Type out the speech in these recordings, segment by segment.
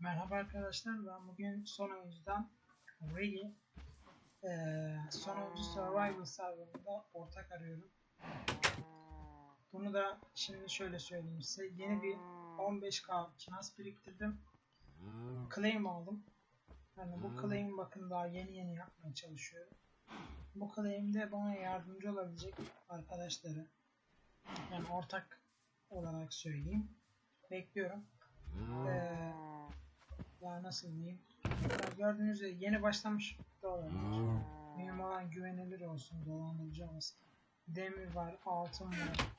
Merhaba arkadaşlar, ben bugün son oyuncudan Rigi eee son oyuncu Survival serverında ortak arıyorum. Bunu da şimdi şöyle söyleyeyim size. Yeni bir 15k kinas biriktirdim. Claim aldım. Yani bu claim bakın daha yeni yeni yapmaya çalışıyorum. Bu claim'de bana yardımcı olabilecek arkadaşları yani ortak olarak söyleyeyim. Bekliyorum. Ya nasıl diyeyim? Ya gördüğünüz gibi yeni başlamış olabilir. Benim olan güvenilir olsun dolandırıcı olmasın. Demir var, altın var.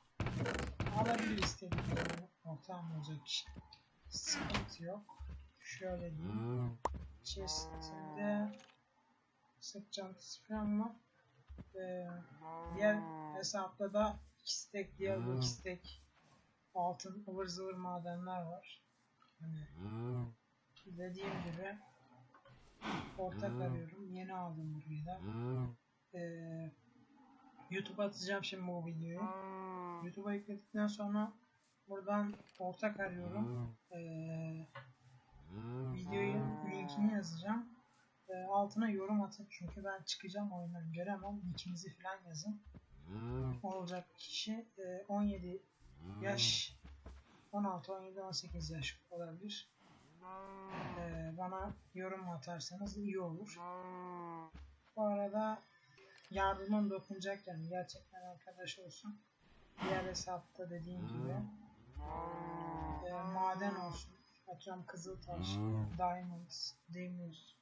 Alabilir istediklerini ortağım olacak kişi. Sıkıntı yok. Şöyle diyeyim. Chest'inde sırt çantası falan var. Ee, diğer hesapta da iki stack, diğer bir iki altın ıvır zıvır madenler var. Hani dediğim gibi ortak arıyorum. Yeni aldım burayı da. Ee, YouTube'a atacağım şimdi bu videoyu. YouTube'a yükledikten sonra buradan ortak arıyorum. Ee, videoyu linkini yazacağım. Ee, altına yorum atın çünkü ben çıkacağım oyundan göremem. Linkinizi falan yazın. Olacak kişi e, 17 yaş 16, 17, 18 yaş olabilir. Ee, bana yorum atarsanız iyi olur. Bu arada yardımım dokunacak yani gerçekten arkadaş olsun. Diğer hesapta dediğim gibi e, maden olsun. Atıyorum kızıltaş, diamonds, demir,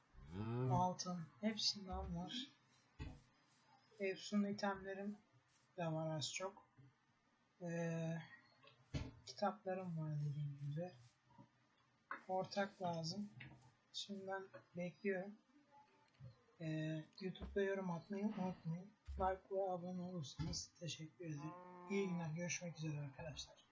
altın hepsinden var. Efsun itemlerim de var az çok. Ee, kitaplarım var dediğim gibi. Ortak lazım. Şimdi ben bekliyorum. Ee, YouTube'da yorum atmayı unutmayın. Like ve abone olursanız teşekkür ederim. İyi günler. Görüşmek üzere arkadaşlar.